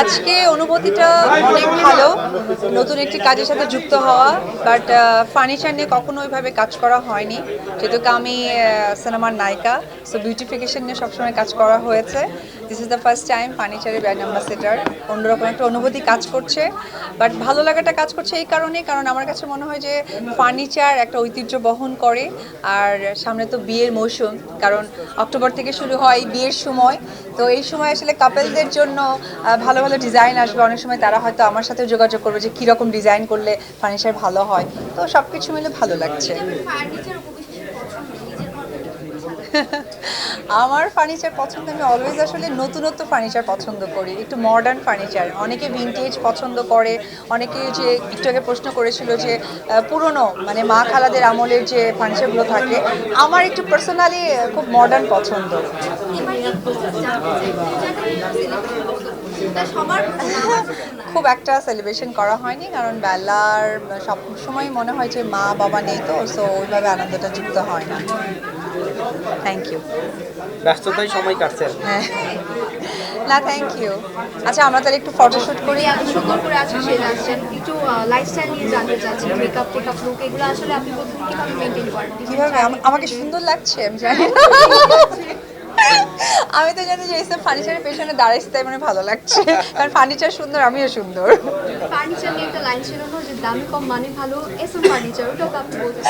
আজকে অনুভূতিটা অনেক ভালো। নতুন একটি কাজের সাথে যুক্ত হওয়া বাট ফার্নিচার নিয়ে কখনো ওইভাবে কাজ করা হয়নি। যেহেতু আমি সিনেমার নায়িকা সো বিউটিফিকেশন নিয়ে সবসময় কাজ করা হয়েছে। This is the first time ফার্নিচারের ব্র্যান্ড অ্যাম্বাসেডার অন্যরকম একটা অনুভূতি কাজ করছে। বাট ভালো লাগাটা কাজ করছে এই কারণে কারণ আমার কাছে মনে হয় যে ফার্নিচার একটা ঐতিহ্য বহন করে, আর সামনে তো বিয়ের মৌসুম, কারণ অক্টোবর থেকে শুরু হয় বিয়ের সময়। তো এই সময় আসলে কাপেলদের জন্য ভালো ভালো ডিজাইন আসবে। অনেক সময় তারা হয়তো আমার সাথে যোগাযোগ করবে যে কীরকম ডিজাইন করলে ফার্নিচার ভালো হয়। তো সব কিছু মিলে ভালো লাগছে ফার্নিচার উপবিশেষের পছন্দ নিজের ঘর থেকে কীভাবে সাজাতে? আমার ফার্নিচার পছন্দ, আমি অলওয়েজ আসলে নতুনত্ব ফার্নিচার পছন্দ করি, একটু মডার্ন ফার্নিচার অনেকে ভিনটেজ পছন্দ করে, অনেকে যে একটু আগে প্রশ্ন করেছিল যে পুরনো মানে মা খালাদের আমলের যে ফার্নিচারগুলো থাকে, আমার একটু পার্সোনালি খুব মডার্ন পছন্দ। খুব একটা সেলিব্রেশন করা হয়নি, কারণ বেলার সব সময় মনে হয় যে মা বাবা নেই তো সো ওইভাবে আনন্দটা যুক্ত হয় না। থ্যাংক ইউ ব্যস্ততায় সময় কাটছে হ্যাঁ। না থ্যাংক ইউ আচ্ছা আমরা তাহলে একটু ফটোশ্যুট করি। আপনি এত সুন্দর করে আছেন সেজে আসছেন একটু লাইফস্টাইল নিয়ে জানতে চাচ্ছি মেকআপ টেকআপ লুক এগুলো আসলে আপনি প্রথমে কীভাবে মেনটেন করেন? কীভাবে? আমাকে সুন্দর লাগছে আমি জানি। আমি তো জানি যে এইসব ফার্নিচারের পেছনে দাঁড়াইছি তাই মানে ভালো লাগছে। কারণ ফার্নিচার সুন্দর আমিও সুন্দর। ফার্নিচার নিয়ে একটা লাইন ছিল না যে দামি কম মানে ভালো এসব ফার্নিচার ওটাও তো আপনি বলতে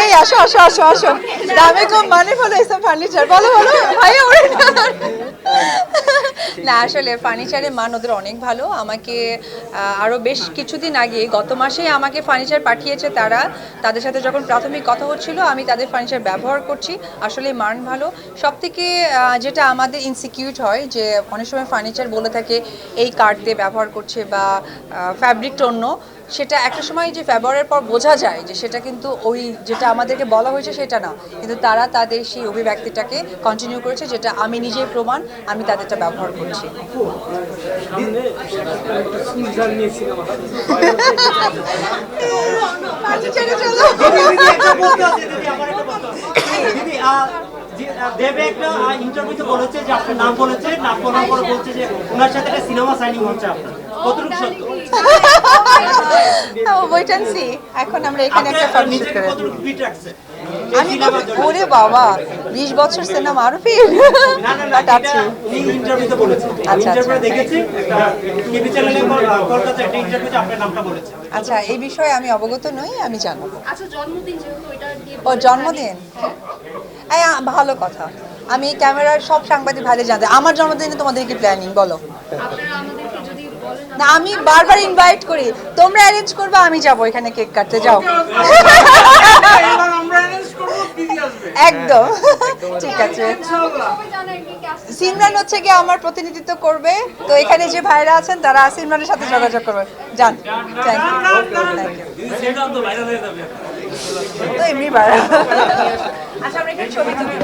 এই আসো আসো আসো আসো। দামি কম মানে ভালো এসব ফার্নিচার বলো বলো ভাই ওরে। না, আসলে ফার্নিচারের মান ওদের অনেক ভালো। আমাকে আরও আরও বেশ কিছুদিন আগে, গত মাসেই আমাকে ফার্নিচার পাঠিয়েছে তারা। তাদের সাথে যখন প্রাথমিক কথা হচ্ছিল, আমি তাদের ফার্নিচার ব্যবহার করছি। আসলে মান ভালো। সব থেকে যেটা আমাদের ইনসিকিউট হয়, যে অনেক সময় ফার্নিচার বলে থাকে, এই কাঠ দিয়ে ব্যবহার করছে বা ফ্যাব্রিক অন্য। সেটা একটা সময় যে ব্যবহারের পর বোঝা যায় যে সেটা কিন্তু ওই যেটা আমাদেরকে বলা হয়েছে সেটা না। কিন্তু তারা তাদের সেই অভিব্যক্তিটাকে কন্টিনিউ করেছে, যেটা আমি নিজেই প্রমাণ, আমি তাদেরটা ব্যবহার করছি। şey. Bu. Şimdi güzelliğe sineması. No, no, parça çekeceğim. দেবে একটা ইন্টারভিউতে বলেছে যে আপনার নাম বলেছে নাম বলার পরে বলছে যে ওনার সাথে একটা সিনেমা সাইনিং হচ্ছে আপনার। কতটুকু সত্য? ওয়েট সি এখন আমরা এখানে একটা ফার্নিচার করে কতটুকু ফিট রাখছে? আমি ওরে বাবা বিশ বছর সিনেমা আরও ফির না না না আছে উনি ইন্টারভিউতে বলেছে। আচ্ছা, ইন্টারভিউ আচ্ছা। দেখেছি টিভি চ্যানেলে কলকাতা একটা ইন্টারভিউতে আপনার নামটা বলেছে। আচ্ছা এই বিষয়ে আমি অবগত নই আমি জানাব। আচ্ছা জন্মদিন যেহেতু এটা ও জন্মদিন? আ, ভালো কথা আমি ক্যামেরার সব সাংবাদিক ভাইদের জানতে আমার জন্মদিনে তোমাদের কি প্ল্যানিং বলো না আমি বারবার ইনভাইট করি তোমরা অ্যারেঞ্জ করবে আমি যাব এখানে কেক কাটতে যাও ঠিক আছে। সিমরান হচ্ছে কি আমার প্রতিনিধিত্ব করবে। তো এখানে যে ভাইরা আছেন তারা সিমরানের সাথে যোগাযোগ করবে। যান তো এমনি ভাইরা আচ্ছা আমরা ছবি তুলি।